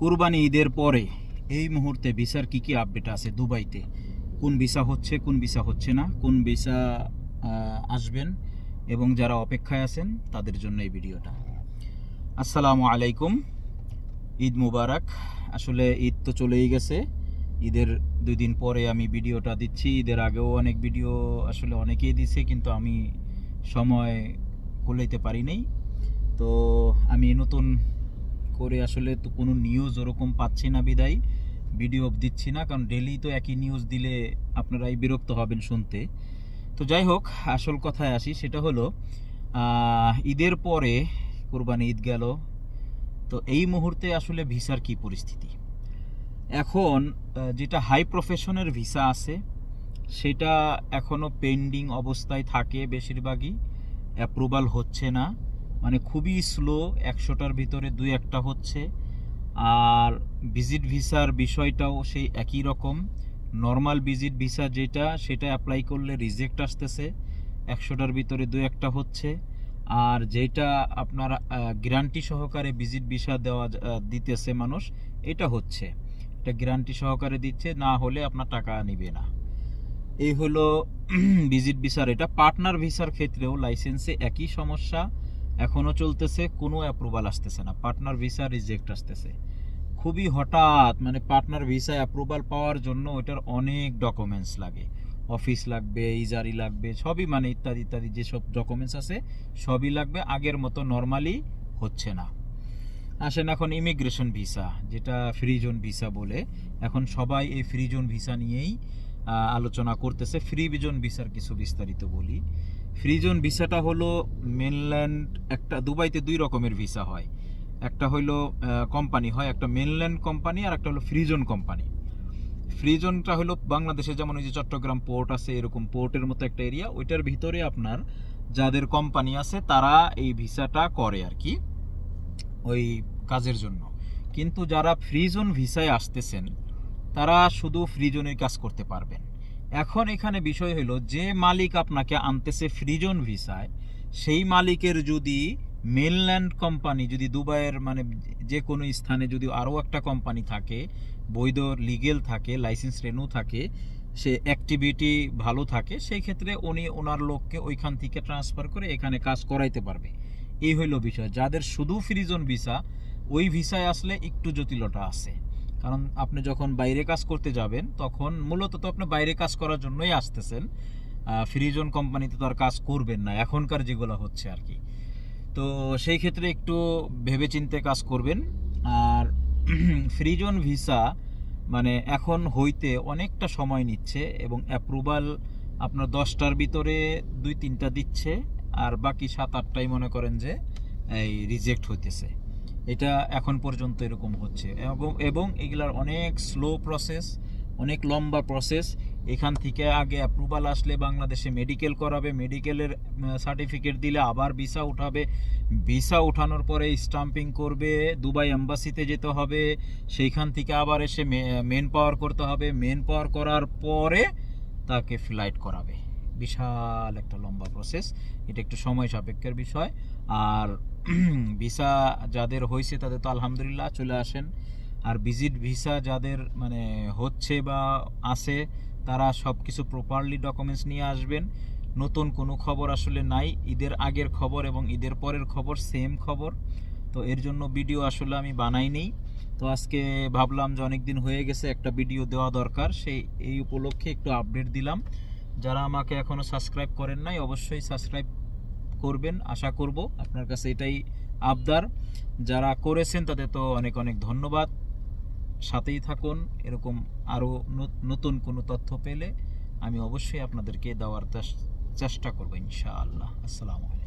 কুরবানি ঈদের পরে এই মুহূর্তে ভিসার কি কি আপডেট আছে দুবাইতে? কোন ভিসা হচ্ছে, কোন ভিসা হচ্ছে না, কোন ভিসা আসবেন এবং যারা অপেক্ষায় আছেন তাদের জন্য এই ভিডিওটা। আসসালামু আলাইকুম। ঈদ মুবারক। আসলে ঈদ তো চলেই গেছে। ঈদের দুই দিন পরে আমি ভিডিওটা দিচ্ছি। ঈদের আগেও অনেক ভিডিও আসলে অনেকেই দিছে, কিন্তু আমি সময় কুলাইতে পারি নাই। তো আমি নতুন করে আসলে তো কোনো নিউজ ওরকম পাচ্ছি না বিদায়। ভিডিও দিচ্ছি না, কারণ ডেলি তো একই নিউজ দিলে আপনারাই বিরক্ত হবেন শুনতে। তো যাই হোক, আসল কথায় আসি, সেটা হলো ঈদের পরে কোরবানি ঈদ গেল। তো এই মুহূর্তে আসলে ভিসার কি পরিস্থিতি? এখন যেটা হাই প্রফেশনের ভিসা আছে, সেটা এখনও পেন্ডিং অবস্থায় থাকে বেশিরভাগই। অ্যাপ্রুভাল হচ্ছে না। মানে খুবই স্লো একশোটার ভিতরে দুই একটা হচ্ছে। আর ভিজিট ভিসার বিষয়টাও সেই একই রকম। নর্মাল ভিজিট ভিসা যেটা, সেটা অ্যাপ্লাই করলে রিজেক্ট আসতেছে। একশোটার ভিতরে দু একটা হচ্ছে। আর যেটা আপনার গ্যারান্টি সহকারে ভিজিট ভিসা দেওয়া দিতেছে মানুষ, এটা হচ্ছে। এটা গ্যারান্টি সহকারে দিচ্ছে, না হলে আপনার টাকা নিবে না। এই হলো ভিজিট ভিসার এটা। পার্টনার ভিসার ক্ষেত্রেও লাইসেন্সে একই সমস্যা। এখনও চলতেছে, কোনো অ্যাপ্রুভাল আসতেছে না। পার্টনার ভিসা রিজেক্ট আসতেছে। খুবই হঠাৎ মানে পার্টনার ভিসা অ্যাপ্রুভাল পাওয়ার জন্য ওটার অনেক ডকুমেন্টস লাগে। অফিস লাগবে, ইজারি লাগবে, সবই মানে ইত্যাদি ইত্যাদি যেসব ডকুমেন্টস আছে, সবই লাগবে, আগের মতো নর্মালি হচ্ছে না। আসেন এখন ইমিগ্রেশন ভিসা যেটা ফ্রি জোন ভিসা বলে। এখন সবাই এই ফ্রি জোন ভিসা নিয়েই আলোচনা করতেছে। ফ্রি জোন ভিসার কিছু বিস্তারিত বলি। ফ্রি জোন ভিসাটা হলো মেনল্যান্ড, একটা দুবাইতে দুই রকমের ভিসা হয়। একটা হইল কোম্পানি হয়, একটা মেনল্যান্ড কোম্পানি আর একটা হলো ফ্রি জোন কোম্পানি। ফ্রি জোনটা হলো বাংলাদেশে যেমন ওই যে চট্টগ্রাম পোর্ট আছে, এরকম পোর্টের মতো একটা এরিয়া, ওইটার ভিতরে আপনার যাদের কোম্পানি আছে তারা এই ভিসাটা করে আর কি, ওই কাজের জন্য। কিন্তু যারা ফ্রি জোন ভিসায় আসতেছেন, তারা শুধু ফ্রি জোনের কাজ করতে পারবেন। এখন এখানে বিষয় হলো, যে মালিক আপনাকে আনতেছে ফ্রিজন ভিসায়, সেই মালিকের যদি মেনল্যান্ড কোম্পানি, যদি দুবাইয়ের মানে যে কোনো স্থানে যদি আরও একটা কোম্পানি থাকে, বৈধ লিগেল থাকে, লাইসেন্স রেনু থাকে, সে অ্যাক্টিভিটি ভালো থাকে, সেই ক্ষেত্রে উনি ওনার লোককে ওইখান থেকে ট্রান্সফার করে এখানে কাজ করাইতে পারবে। এই হইল বিষয়। যাদের শুধু ফ্রিজন ভিসা, ওই ভিসায় আসলে একটু জটিলতা আছে। কারণ আপনি যখন বাইরে কাজ করতে যাবেন, তখন মূলত তো আপনি বাইরে কাজ করার জন্যই আসতেছেন। ফ্রিজন কোম্পানিতে তো আর কাজ করবেন না, এখনকার যেগুলো হচ্ছে আর কি তো সেই ক্ষেত্রে একটু ভেবেচিন্তে কাজ করবেন। আর ফ্রিজন ভিসা মানে এখন হইতে অনেকটা সময় নিচ্ছে এবং অ্যাপ্রুভাল আপনার দশটার ভিতরে দুই তিনটা দিচ্ছে, আর বাকি সাত আটটাই মনে করেন যে, এই রিজেক্ট হইতেছে। এটা এখন পর্যন্ত এরকম হচ্ছে। এবং এবং এগুলার অনেক স্লো প্রসেস অনেক লম্বা প্রসেস এখান থেকে আগে অ্যাপ্রুভাল আসলে বাংলাদেশে মেডিকেল করাবে মেডিকেলের সার্টিফিকেট দিলে আবার ভিসা উঠাবে। ভিসা উঠানোর পরে স্টাম্পিং করবে, দুবাই এম্বাসিতে যেতে হবে। সেইখান থেকে আবার এসে মেন পাওয়ার করতে হবে। মেন পাওয়ার করার পরে তাকে ফ্লাইট করাবে। বিশাল একটা লম্বা প্রসেস এটা একটু সময় সাপেক্ষের বিষয়। আর ভিসা যাদের হয়েছে তাদের তো আলহামদুলিল্লাহ চলে আসেন। আর ভিজিট ভিসা যাদের মানে হচ্ছে বা আছে, তারা সব কিছু প্রপারলি ডকুমেন্টস নিয়ে আসবেন। নতুন কোনো খবর আসলে নাই। ঈদের আগের খবর এবং ঈদের পরের খবর সেম খবর। তো এর জন্য ভিডিও আসলে আমি বানাই নেই। তো আজকে ভাবলাম যে অনেক দিন হয়ে গেছে একটা ভিডিও দেওয়া দরকার। সেই, এই উপলক্ষে একটু আপডেট দিলাম। যারা আমাকে এখনও সাবস্ক্রাইব করেন নাই, অবশ্যই সাবস্ক্রাইব করবেন। আশা করব আপনার কাছে এটাই আবদার। যারা করেছেন, তাদের তো অনেক অনেক ধন্যবাদ। সাথেই থাকুন, এরকম আরও নতুন কোনো তথ্য পেলে আমি অবশ্যই আপনাদেরকে দেওয়ার চেষ্টা করব, ইনশাআল্লাহ। আসসালামু আলাইকুম।